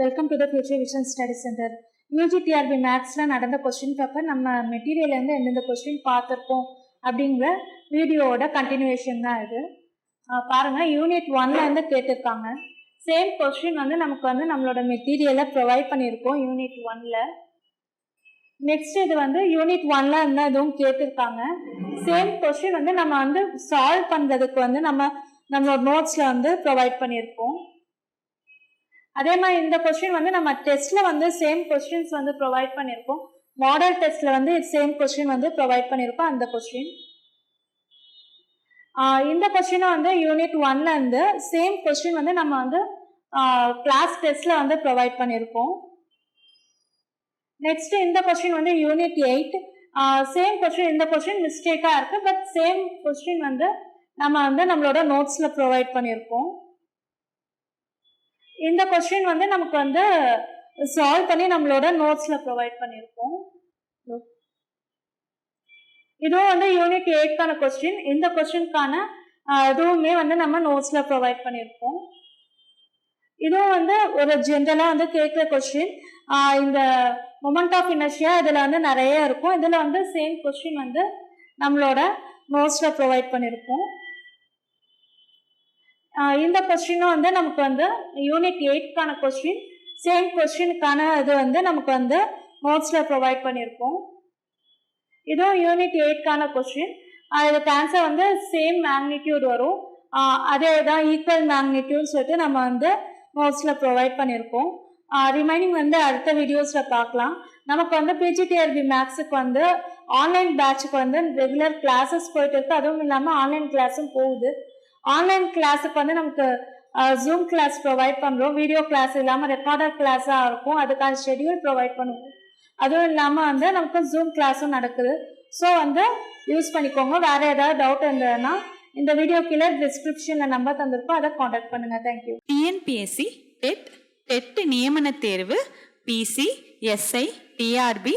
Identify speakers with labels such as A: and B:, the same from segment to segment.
A: Welcome to the future vision study centre UGTRB மேக்ஸில் நடந்த question paper நம்ம மெட்டீரியல்லேருந்து எந்தெந்த கொஸ்டின் பார்த்துருக்கோம் அப்படிங்கிற வீடியோவோட கண்டினியூவேஷன் தான் இது. பாருங்கள் யூனிட் ஒன்ல இருந்து கேட்டிருக்காங்க. சேம் கொஸ்டின் வந்து நமக்கு வந்து நம்மளோட மெட்டீரியலை ப்ரொவைட் பண்ணியிருக்கோம் யூனிட் ஒன்ல நெக்ஸ்ட் இது வந்து யூனிட் ஒன்ல இருந்தால் எதுவும் கேட்டிருக்காங்க. சேம் கொஸ்டின் வந்து நம்ம வந்து சால்வ் பண்ணுறதுக்கு வந்து நம்ம நம்மளோட நோட்ஸில் வந்து ப்ரொவைட் பண்ணியிருக்கோம் அதே மாதிரி இந்த கொஸ்டின் வந்து நம்ம டெஸ்ட்ல வந்து சேம் கொஸ்டின்ஸ் வந்து ப்ரொவைட் பண்ணியிருக்கோம். மாடல் டெஸ்ட்ல வந்து சேம் கொஸ்டின் வந்து ப்ரொவைட் பண்ணியிருக்கோம் அந்த கொஸ்டின் இந்த கொஸ்டினை வந்து யூனிட் ஒன்ல இருந்து சேம் கொஸ்டின் வந்து நம்ம வந்து கிளாஸ் டெஸ்ட்ல வந்து ப்ரொவைட் பண்ணியிருக்கோம். நெக்ஸ்ட் இந்த கொஸ்டின் வந்து யூனிட் எயிட் சேம் கொஸ்டின் இந்த கொஸ்டின் மிஸ்டேக்காக இருக்கு பட் சேம் கொஸ்டின் வந்து நம்ம வந்து நம்மளோட நோட்ஸ்ல ப்ரொவைட் பண்ணியிருக்கோம். இந்த கொஸ்டின் வந்து நமக்கு வந்து சால்வ் பண்ணி நம்மளோட நோட்ஸ்ல ப்ரொவைட் பண்ணியிருக்கோம். இதுவும் வந்து யூனிட் எயிட்கான கொஸ்டின் இந்த கொஸ்டினுக்கான அதுவுமே வந்து நம்ம நோட்ஸ்ல ப்ரொவைட் பண்ணியிருக்கோம். இதுவும் வந்து ஒரு ஜென்ரலாக வந்து கேட்குற கொஸ்டின் இந்த மொமெண்ட் ஆஃப் இனர்ஷியா இதில் வந்து நிறைய இருக்கும். இதில் வந்து சேம் கொஸ்டின் வந்து நம்மளோட நோட்ஸில் ப்ரொவைட் பண்ணியிருக்கோம். இந்த கொஸ்டினும் வந்து நமக்கு வந்து யூனிட் எயிட்கான கொஸ்டின் சேம் கொஸ்டினுக்கான இது வந்து நமக்கு வந்து நோட்ஸில் ப்ரொவைட் பண்ணியிருக்கோம். இதுவும் யூனிட் எயிட்கான கொஸ்டின் இதுக்கு ஆன்சர் வந்து சேம் மேக்னிடியூட் வரும். அதே தான் ஈக்குவல் மேக்னிடியூட் சொல்லிட்டு நம்ம வந்து நோட்ஸில் ப்ரொவைட் பண்ணியிருக்கோம். ரிமைனிங் வந்து அடுத்த வீடியோஸில் பார்க்கலாம். நமக்கு வந்து பிஜிடிஆர்பி மேக்ஸுக்கு வந்து ஆன்லைன் பேட்சுக்கு வந்து ரெகுலர் கிளாஸஸ் போயிட்டு இருக்கு. அதுவும் இல்லாமல் ஆன்லைன் கிளாஸும் போகுது. ஆன்லைன் கிளாஸுக்கு வந்து நமக்கு ஜூம் கிளாஸ் ப்ரொவைட் பண்ணுறோம் வீடியோ கிளாஸ் இல்லாமல் ரெக்கார்டர் கிளாஸாக இருக்கும். அதுக்கான ஷெடியூல் ப்ரொவைட் பண்ணுவோம். அதுவும் இல்லாமல் வந்து நமக்கு ஜூம் கிளாஸும் நடக்குது. ஸோ வந்து யூஸ் பண்ணிக்கோங்க. வேறு ஏதாவது டவுட் இருந்ததுன்னா இந்த வீடியோ கீழே டிஸ்கிரிப்ஷனில் நம்பர் தந்திருக்கோம். அதை காண்டாக்ட் பண்ணுங்கள் தேங்க்யூ
B: டிஎன்பிஎஸ்சி டெட் டெட் நியமன தேர்வு PC SI TRB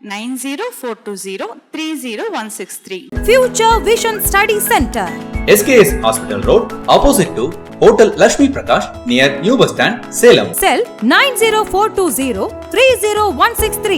B: Nine zero four two zero three zero one six three.
C: Future Vision Study Center.
D: SKS Hospital Road, opposite to Hotel Lashmi Prakash, near New Bus Stand, Salem.
C: Cell nine zero four two zero three zero one six three.